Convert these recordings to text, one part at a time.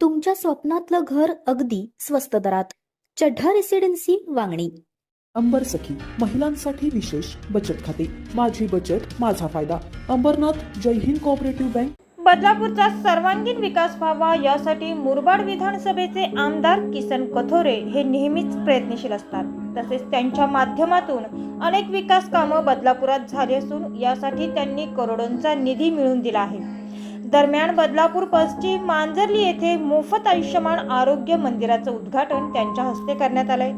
तुमच्या स्वप्नातलं घर अगदी स्वस्त दरात. चढ्ढा रेसिडेन्सी वांगणी. अंबर सखी महिलांसाठी विशेष बचत खाते. माझी बचत माझा फायदा. Ambernath Jai Hind cooperative bank. बदलापूरचा सर्वांगीण विकास व्हावा यासाठी मुरबाड विधानसभेचे आमदार किसन कथोरे हे नेहमीच प्रयत्नशील असतात. तसेच त्यांच्या माध्यमातून अनेक विकास कामं बदलापुरात झाली असून यासाठी त्यांनी करोडोंचा निधी मिळवून दिला आहे. दरम्यान बदलापूर पश्चिम मांजर्ली येथे मोफत आयुष्यमान आरोग्य मंदिराचं उद्घाटन त्यांच्या हस्ते करण्यात आलंय.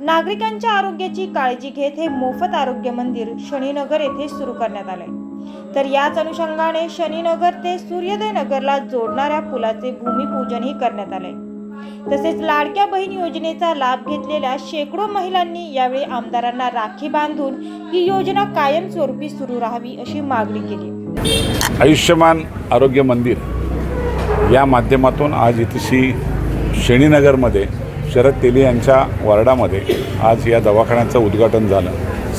नागरिकांच्या आरोग्याची काळजी घेत हे मोफत आरोग्य मंदिर शनीनगर येथे सुरू करण्यात आलंय. तर याच अनुषंगाने शनीनगर ते सूर्योदय नगरला जोडणाऱ्या पुलाचे भूमिपूजनही करण्यात आले तसेच लाडक्या बहीण योजनेचा लाभ घेतलेल्या शेकडो महिलांनी यावेळी आमदारांना राखी बांधून ही योजना कायमस्वरूपी सुरू राहावी अशी मागणी केली. आयुष्यमान आरोग्य मंदिर या माध्यमातून आज इथशी श्रेणीनगरमध्ये शरद तेली यांच्या वार्डामध्ये आज या दवाखान्याचं उद्घाटन झालं.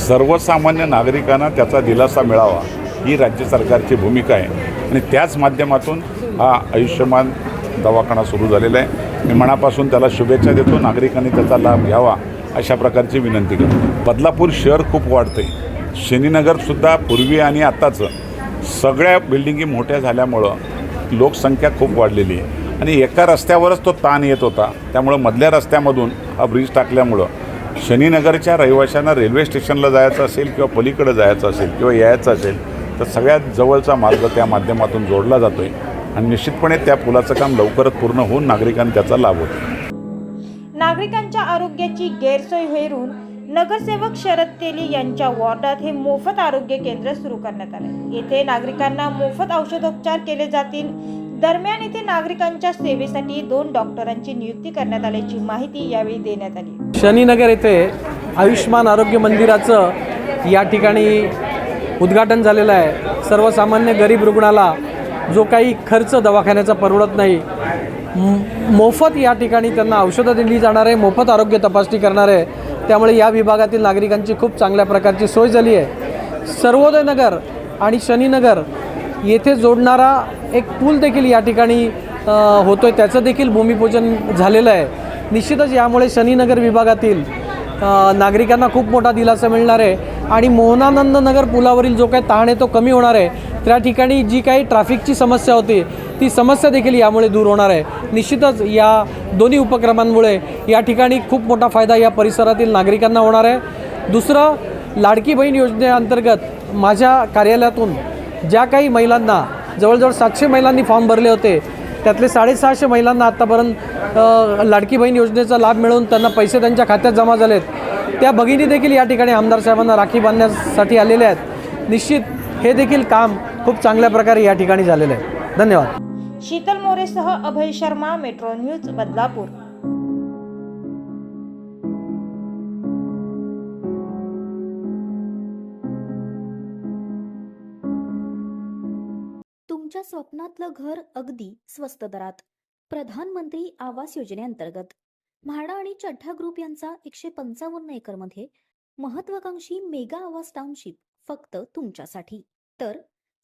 सर्वसामान्य नागरिकांना त्याचा दिलासा मिळावा ही राज्य सरकारची भूमिका आहे. आणि त्याच माध्यमातून हा आयुष्यमान दवाखाना सुरू झालेला आहे. मी मनापासून त्याला शुभेच्छा देतो नागरिकांनी त्याचा लाभ घ्यावा अशा प्रकारची विनंती करतो. बदलापूर शहर खूप वाढते शनीनगरसुद्धा पूर्वी आणि आत्ताचं सगळ्या बिल्डिंगी मोठ्या झाल्यामुळं लोकसंख्या खूप वाढलेली आहे. आणि एका रस्त्यावरच तो ताण येत होता. त्यामुळं मधल्या रस्त्यामधून हा ब्रिज टाकल्यामुळं शनीनगरच्या रहिवाशांना रेल्वे स्टेशनला जायचं असेल किंवा पलीकडे जायचं असेल किंवा यायचं असेल तर सगळ्यात जवळचा मार्ग त्या माध्यमातून जोडला जातो आहे आणि निश्चितपणे त्या पुलाचं काम लवकरच पूर्ण होऊन नागरिकांना त्याचा लाभ होतो. नागरिकांच्या आरोग्याची गैरसोय होऊन नगरसेवक शरद तेली यांच्या वॉर्डात हे मोफत आरोग्य केंद्र सुरू करण्यात आले. येथे नागरिकांना मोफत औषधोपचार केले जातील. दरम्यान येथे नागरिकांच्या सेवेसाठी दोन डॉक्टरांची नियुक्ती करण्यात आल्याची माहिती यावेळी देण्यात आली. शनीनगर येथे आयुष्मान आरोग्य मंदिराचं या ठिकाणी उद्घाटन झालेलं आहे. सर्वसामान्य गरीब रुग्णाला जो काही खर्च दवाखान्याचा परवडत नाही मोफत या ठिकाणी त्यांना औषधं दिली जाणार आहे मोफत आरोग्य तपासणी करणार आहे. त्यामुळे या विभागातील नागरिकांची खूप चांगल्या प्रकारची सोय झाली आहे. सर्वोदय नगर आणि शनीनगर येथे जोडणारा एक पूल देखील या ठिकाणी होतो आहे त्याचं देखील भूमिपूजन झालेलं आहे. निश्चितच यामुळे शनीनगर विभागातील नागरिकांना खूप मोठा दिलासा मिळणार आहे. आणि मोहनानंद नगर पुलावरील जो काही ताण आहे तो कमी होणार आहे. त्या ठिकाणी जी काही ट्रॅफिकची समस्या होती ती समस्या देखील यामुळे दूर होणार आहे. निश्चितच या दोन्ही उपक्रमांमुळे या ठिकाणी खूप मोठा फायदा या परिसरातील नागरिकांना होणार आहे. दुसरं लाडकी बहीण योजनेअंतर्गत माझ्या कार्यालयातून ज्या काही महिलांना जवळजवळ सातशे महिलांनी फॉर्म भरले होते त्यातले साडेसहाशे महिलांना आत्तापर्यंत लाडकी बहीण योजनेचा लाभ मिळवून त्यांना पैसे त्यांच्या खात्यात जमा झालेत. त्या भगिनी देखील या ठिकाणी आमदार साहेबांना राखी बांधण्यासाठी आलेल्या आहेत. निश्चित हे देखील काम खूप चांगल्या प्रकारे या ठिकाणी झालेलं आहे. धन्यवाद. शीतल मोरेसह अभय शर्मा मेट्रो न्यूज बदलापूर. तुमच्या स्वप्नातलं घर अगदी स्वस्त दरात. प्रधानमंत्री आवास योजनेअंतर्गत. म्हाडा आणि चड्ढा ग्रुप यांचा एकशे पंचावन्न एकरमध्ये महत्वाकांक्षी मेगा आवास टाउनशिप फक्त तुमच्यासाठी. तर